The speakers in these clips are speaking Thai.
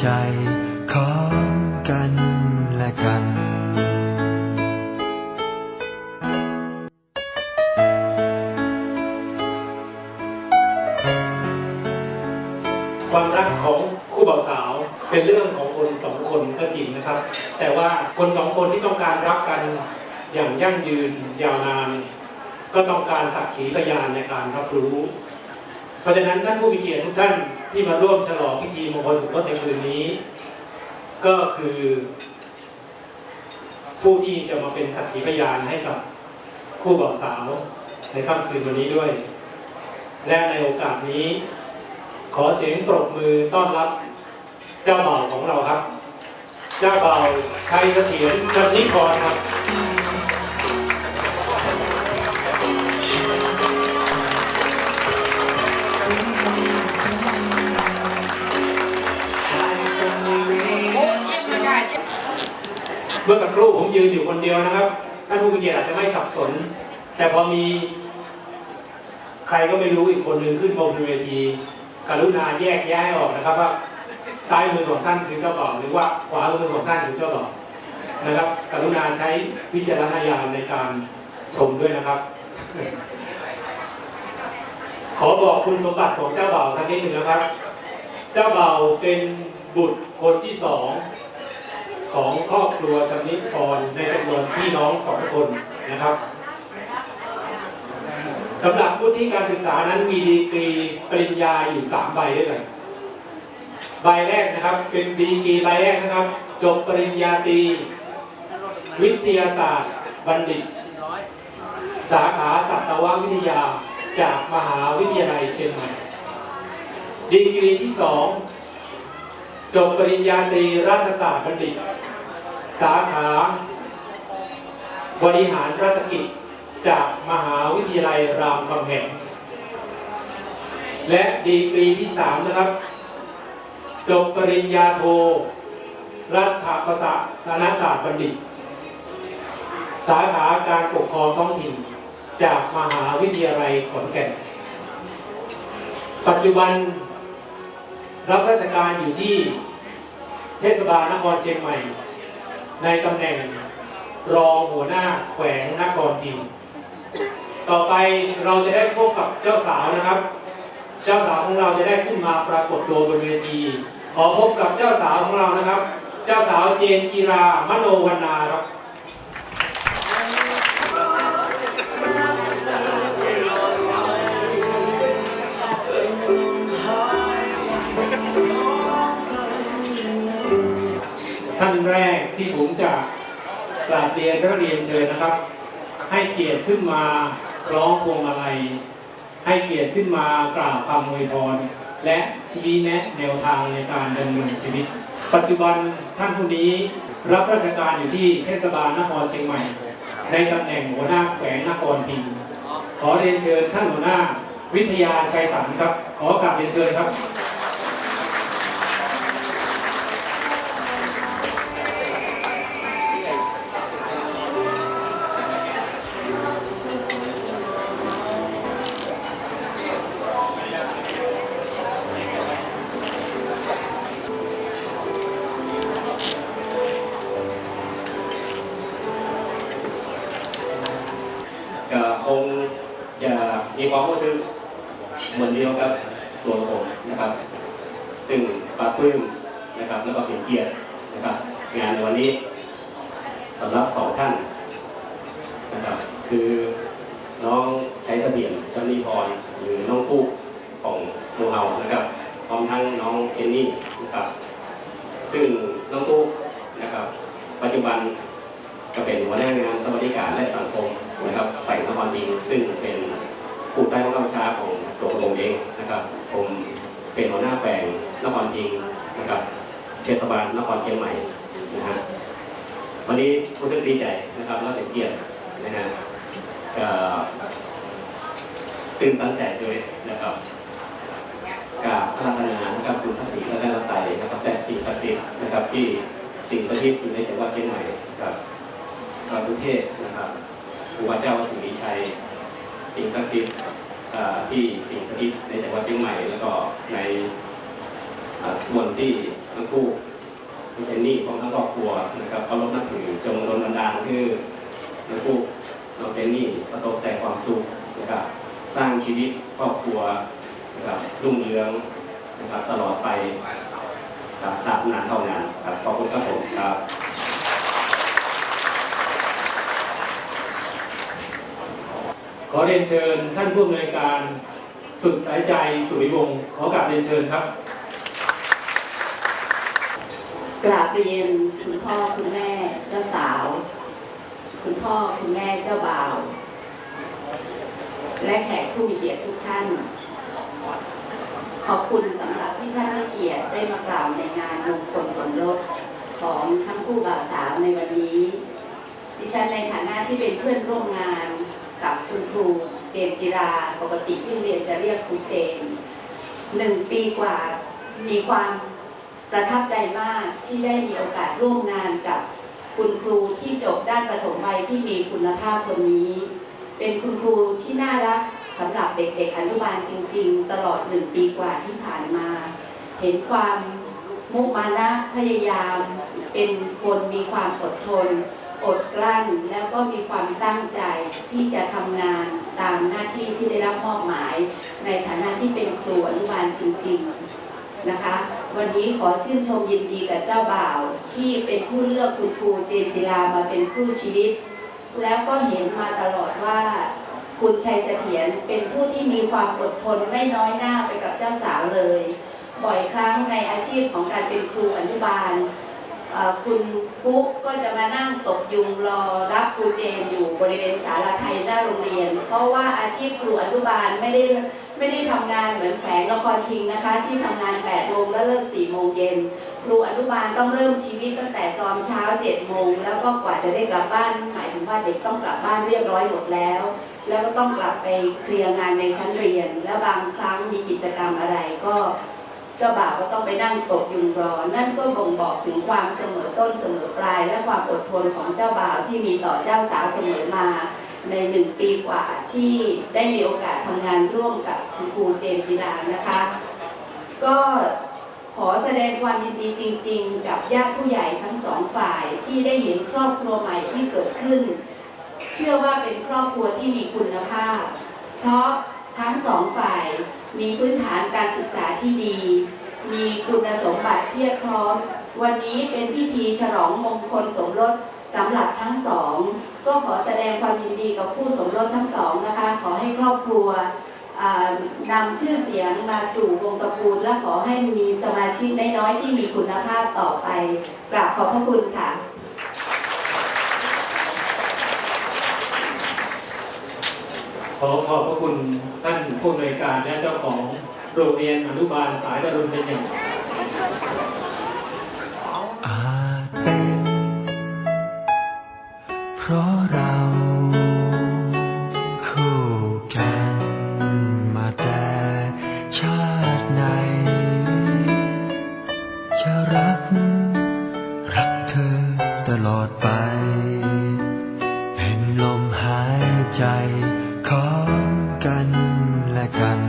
ใจของกันและกันความรักของคู่บ่าวสาวเป็นเรื่องของคนสองคนก็จริงนะครับ แต่ว่าคนสองคนที่ต้องการรักกันอย่างยั่งยืนยาวนาน ก็ต้องการสักขีพยานในการรับรู้ ราะฉะนั้นท่านผู้มีเกียรติทุกท่านที่มาร่วมฉลองพิธีมงคลสมรสในคืนนี้ ก็คือ ผู้ที่จะมาเป็นสักขีพยานให้กับคู่บ่าวสาวในค่ำคืนวันนี้ด้วย และในโอกาสนี้ ขอเสียงปรบมือต้อนรับเจ้าบ่าวของเราครับ เจ้าบ่าวชัยเสถียรชนิพรครับ ยืนอยู่คนเดียวนะครับ ท่านผู้มีเกียรติอาจจะไม่สับสน แต่พอมี ใครก็ไม่รู้อีกคนหนึ่งขึ้นบนเวที กรุณาแยกแยะออกนะครับว่าซ้ายมือของท่านคือเจ้าบ่าวหรือว่าขวามือของท่านคือเจ้าบ่าวนะครับ กรุณาใช้วิจารณญาณในการชมด้วยนะครับ ขอบอกคุณสมบัติของเจ้าบ่าวสักนิดหนึ่งนะครับ เจ้าบ่าวเป็นบุตรคนที่สอง ของครอบครัวชนิดพรในจำนวนพี่น้องสองคนนะครับสำหรับผู้ที่การศึกษานั้นมีดีกรีปริญญาอยู่ 3 ใบด้วยกันใบแรกนะครับเป็นดีกรีใบแรกนะครับ จบปริญญาตรีวิทยาศาสตร์ บัณฑิต สาขาสัตววิทยาจากมหาวิทยาลัยเชียงใหม่ดีกรีที่ 2 จบปริญญาตรีรัฐศาสตร์บัณฑิต สาขา บริหารรัฐกิจจากมหาวิทยาลัยรามคำแหงและดีกรีที่ 3 นะครับ จบปริญญาโท รัฐประศาสนศาสตร์บัณฑิต สาขาการปกครองท้องถิ่น จากมหาวิทยาลัยขอนแก่น ปัจจุบันรับราชการอยู่ที่เทศบาลนครเชียงใหม่ ในตำแหน่งรองหัวหน้าแขวงนครพิมพ์ต่อไปเราจะได้พบกับเจ้าสาวนะครับ เจ้าสาวของเราจะได้ขึ้นมาปรากฏตัวบนเวที ขอพบกับเจ้าสาวของเรานะครับ เจ้าสาวเจนกีรามโนวรรณาครับ กราบเรียนก็เรียนเชิญนะครับ ให้เกียรติขึ้นมาคล้องพวงมาลัย ให้เกียรติขึ้นมากล่าวคำอวยพร และชี้แนะแนวทางในการดำเนินชีวิต ปัจจุบันท่านผู้นี้รับราชการอยู่ที่เทศบาลนครเชียงใหม่ ในตำแหน่งหัวหน้าแขวงนครพิงขอเรียนเชิญท่านหัวหน้าวิทยาชัยสันครับ ขอกราบเรียนเชิญครับ นี้สำหรับสองท่านนะครับคือน้องใชัยเสถียรชันนีพรหรือน้องกู้ของโมเฮานะครับพร้อมทั้งน้องเจนนี่นะครับ ซึ่งน้องกู้นะครับ ปัจจุบันก็เป็นหัวหน้างานสวัสดิการและสังคมนะครับฝ่ายนครพิงซึ่งเป็นผู้ใต้บังคับบัญชาของตัวผมเองนะครับ ผมเป็นหัวหน้าแฝงนครพิงนะครับเทศบาลนครเชียงใหม่ นะฮะวันนี้รู้สึกดีใจนะครับและเป็นเกียรตินะฮะก็ตื่นตันใจด้วยนะครับกราบอาราธนานะครับคุณพระศรีและแม่ละไตนะครับแต่สิ่งศักดิ์สิทธิ์นะครับที่สิ่งสถิตอยู่ในจังหวัดเชียงใหม่นะครับพระสุเทพนะครับครูบาเจ้าศรีวิชัย สิ่งศักดิ์สิทธิ์ที่สิ่งศักดิ์สิทธิ์ในจังหวัดเชียงใหม่ แล้วก็ในส่วนที่ทั้งคู่ คุณเจนนี่ของทั้งครอบครัวนะครับเคารพนับถือจงรนบันดาลคือทั้งคู่น้องเจนนี่ประสบแต่ความสุขนะครับสร้างชีวิตครอบครัวนะครับรุ่งเรืองนะครับตลอดไปครับตราบนานเท่านานครับขอบคุณครับผมครับขอเรียนเชิญท่านผู้อำนวยการสุดสายใจสุริวงศ์ขอกราบเรียนเชิญครับ กราบเรียนคุณพ่อคุณแม่เจ้าสาว คุณพ่อคุณแม่เจ้าบ่าว และแขกผู้มีเกียรติทุกท่าน ขอบคุณสำหรับที่ท่านให้เกียรติได้มากล่าวในงานมงคลสมรสของทั้งคู่บ่าวสาวในวันนี้ ดิฉันในฐานะที่เป็นเพื่อนร่วมงานกับคุณครูเจนจิรา ปกติที่เรียนจะเรียกครูเจนหนึ่งปีกว่ามีความ ประทับใจมากที่ได้มีโอกาสร่วมงานกับคุณครูที่จบด้านประถมวัยที่มีคุณภาพคนนี้ เป็นคุณครูที่น่ารักสำหรับเด็กๆอนุบาลจริง ๆ ตลอดหนึ่งปีกว่าที่ผ่านมา เห็นความมุมานะพยายาม เป็นคนมีความอดทน อดกลั้นแล้วก็มีความตั้งใจที่จะทำงานตามหน้าที่ที่ได้รับมอบหมาย ในฐานะที่เป็นครูอนุบาลจริง ๆนะคะ วันนี้ขอชื่นชมยินดีกับเจ้าบ่าว ที่เป็นผู้เลือกคุณครูเจนจิรามาเป็นคู่ชีวิต แล้วก็เห็นมาตลอดว่า คุณชัยเสถียรเป็นผู้ที่มีความอดทนไม่น้อยหน้าไปกับเจ้าสาวเลย บ่อยครั้งในอาชีพของการเป็นครูอนุบาลคุณกุ๊กก็จะมานั่งตบยุงรอรับครูเจนอยู่บริเวณศาลาไทยหน้าโรงเรียน เพราะว่าอาชีพครูอนุบาลไม่ได้ ไม่ได้ทำงานเหมือนแขวงละครทิงนะคะ ที่ทำงาน8โมงแล้วเลิก4โมงเย็นครูอนุบาลต้องเริ่มชีวิตตั้งแต่ตอนเช้า7โมงแล้วก็กว่าจะได้กลับบ้านหมายถึงว่าเด็กต้องกลับบ้านเรียบร้อยหมดแล้ว แล้วก็ต้องกลับไปเคลียร์งานในชั้นเรียน แล้วบางครั้งมีกิจกรรมอะไรก็เจ้าบ่าวก็ต้องไปนั่งตกยุงรอ นั่นก็บ่งบอกถึงความเสมอต้นเสมอปลาย และความอดทนของเจ้าบ่าวที่มีต่อเจ้าสาวเสมอมา ในหนึ่งปีกว่าที่ได้มีโอกาสทำงานร่วมกับคุณครูเจนจิรานะคะ ก็ขอแสดงความยินดีจริง ๆ กับญาติผู้ใหญ่ทั้งสองฝ่ายที่ได้เห็นครอบครัวใหม่ที่เกิดขึ้น เชื่อว่าเป็นครอบครัวที่มีคุณภาพ เพราะทั้งสองฝ่ายมีพื้นฐานการศึกษาที่ดี มีคุณสมบัติเพียบพร้อม วันนี้เป็นพิธีฉลองมงคลสมรส สำหรับทั้งสอง ก็ขอแสดงความยินดีกับคู่สมรสทั้งสองนะคะ ขอให้ครอบครัวนำชื่อเสียงมาสู่วงตระกูล และขอให้มีสมาชิกน้อยๆที่มีคุณภาพต่อไปกราบขอบพระคุณค่ะ ขอขอบพระคุณท่านผู้อำนวยการและเจ้าของโรงเรียนอนุบาลสายตรุณเป็นอย่าง ใจของกันและกัน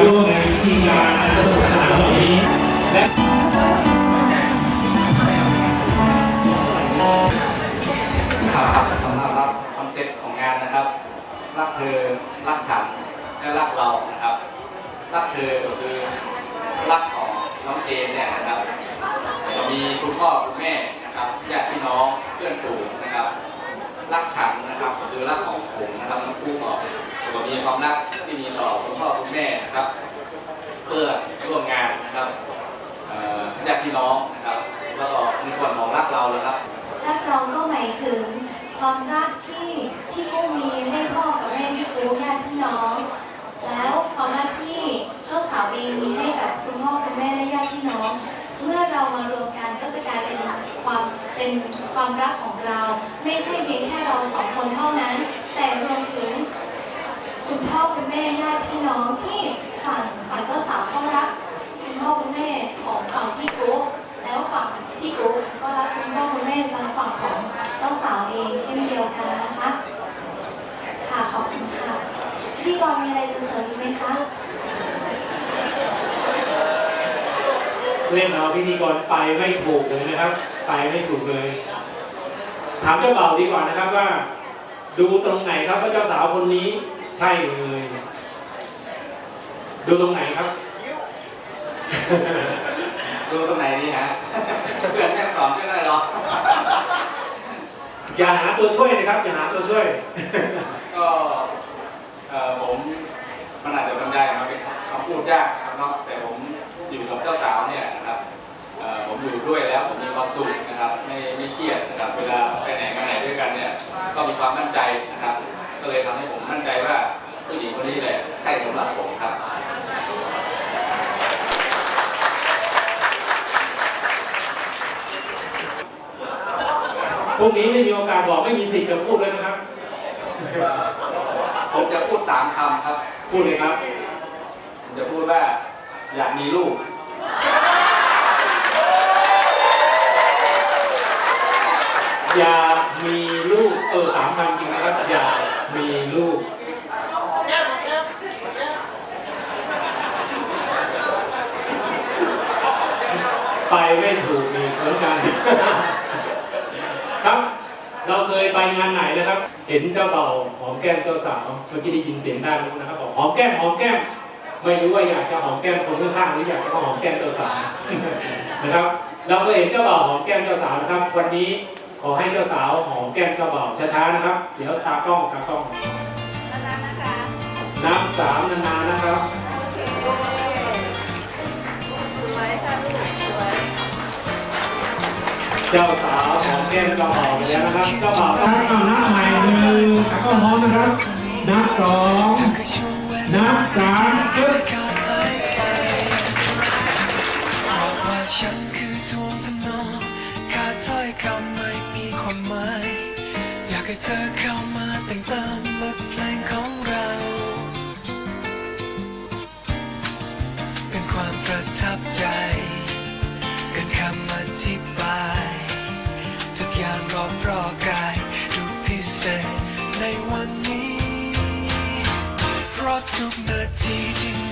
ร่วมในพิธีการอันสนุกสนานวันนี้และครับสำหรับคอนเซ็ปต์ของงานนะครับรักเธอรักฉันและรักเรานะครับรักเธอก็คือรักของน้องเจนเนี่ยนะครับจะมีคุณพ่อคุณแม่นะครับญาติพี่น้องเพื่อนฝูงนะครับรักฉันนะครับก็คือรักของผมนะครับน้องคู่บอกปกรัก ที่มีต่อคุณพ่อคุณแม่นะครับ เพื่อร่วมงานนะครับญาติพี่น้องนะครับ แล้วก็ในส่วนของรักเราเลยครับรักเราก็หมายถึงความรักที่พี่กุ้มีให้พ่อกับแม่พี่กุ้ญาติพี่น้อง แล้วความรักที่เจ้าสาวเองมีให้กับคุณพ่อคุณแม่และญาติพี่น้อง เมื่อเรามารวมกันก็จะกลายเป็นความเป็นความรักของเรา ไม่ใช่เพียงแค่เราสองคนเท่านั้น แต่รวมถึง แม่ญาติพี่น้องที่ฝั่งฝั่งเจ้าสาวก็รักคุณพ่อคุณแม่ของฝั่งพี่กุ๊กแล้วฝั่งพี่กุ๊กก็รักคุณพ่อคุณแม่ทางฝั่งของเจ้าสาวเองเช่นเดียวกันนะคะค่ะขอบคุณค่ะพิธีกรมีอะไรจะเสริมอีกไหมคะเล่นเอาพิธีกรไปไม่ถูกเลยนะครับ ไปไม่ถูกเลย ถามเจ้าบ่าวดีกว่านะครับว่า ดูตรงไหนครับว่าเจ้าสาวคนนี้ ใช่เลย ดูตรงไหนครับ ดูตรงไหนนี่ฮะเพื่อนแม่สอนไม่ได้หรอกอย่าหาตัวช่วยนะครับ อย่าหาตัวช่วย ก็เอ่อผมมันอาจจะบรรยายออกมาเป็นคำพูดยากครับเนาะแต่ผมอยู่กับเจ้าสาวเนี่ยนะครับเอ่อผมอยู่ด้วยแล้วผมมีความสุขนะครับ ไม่ไม่เครียดนะครับเวลาไปไหนมาไหนด้วยกันเนี่ยก็มีความมั่นใจนะครับ ก็เลยทำให้ผมมั่นใจว่าผู้หญิงคนนี้แหละใช่สำหรับผมครับพรุ่งนี้ไม่มีโอกาสบอกไม่มีสิทธิ์จะพูดเลยนะครับ ผมจะพูดสามคำครับ พูดเลยครับ ผมจะพูดว่าอยากมีลูก อย่ามีลูก เออสามคำจริงนะครับ อย่ามีลูก ไปไม่ถูกอีกเหมือนกัน ครับ เราเคยไปงานไหนนะครับ เห็นเจ้าเบ่าวหอมแก้มเจ้าสาวเมื่อกี้ได้ยินเสียงด้านนู้นนะครับบอกหอมแก้มหอมแก้ม ไม่รู้ว่าอยากจะหอมแก้มคนข้างๆหรืออยากจะหอมแก้มเจ้าสาวนะครับ เราเคยเห็นเจ้าบ่าวหอมแก้มเจ้าสาวนะครับ วันนี้ขอให้เจ้าสาวหอมแก้มเจ้าบ่าวช้าๆนะครับ เดี๋ยวตากล้องตากล้องนับสามนานๆนะครับ เจ้าสาวของแก้มเจ้าบ่าวไปแล้วนะครับเจ้าบ่าวต้งเอาหน้าใหม่หนึ่งกล้องพร้อมนะครับนับสองนับสามปึ๊บฉันคือทวงทำนองขาดถ้อยคำไม่มีความหมายอยากให้เธอเข้ามาแต่งเติม ในวันนี้ เพราะทุกนาทีที่